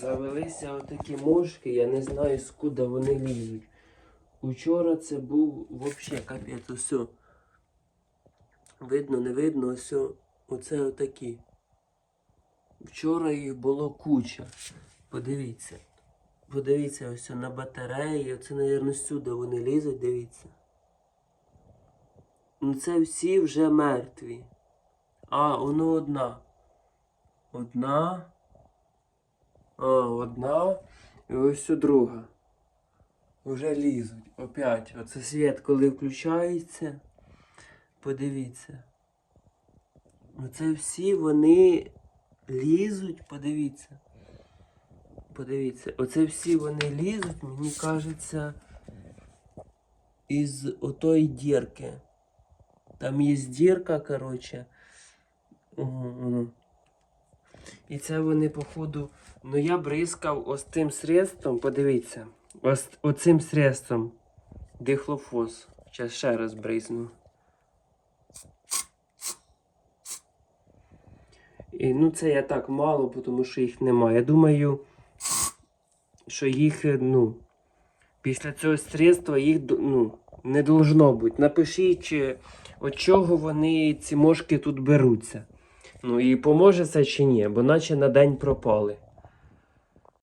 Завелися отакі мошки, я не знаю, скуда вони лізуть. Учора це був взагалі капець, ось. Видно, не видно, ось. Оце отакі. Вчора їх було куча. Подивіться. Подивіться ось на батареї. Оце, мабуть, сюди вони лізуть, дивіться. Ну це всі вже мертві. А, воно одна. Одна. Одна. І ось друга. Вже лізуть. Опять. Оце світ, коли включається. Подивіться. Оце всі вони лізуть, подивіться. Подивіться, оце всі вони лізуть, мені кажеться, із отої дірки. Там є дірка, коротше. І це вони, походу. Ну я бризкав ось тим средством, подивіться. Ось оцим средством. Дихлофос. Зараз ще раз бризну. І, ну, це я так мало, тому що їх немає. Я думаю, що їх, ну, після цього средства їх ну, не должно бути. Напишіть, от чого вони ці мошки тут беруться. Ну і поможе це чи ні, бо наче на день пропали.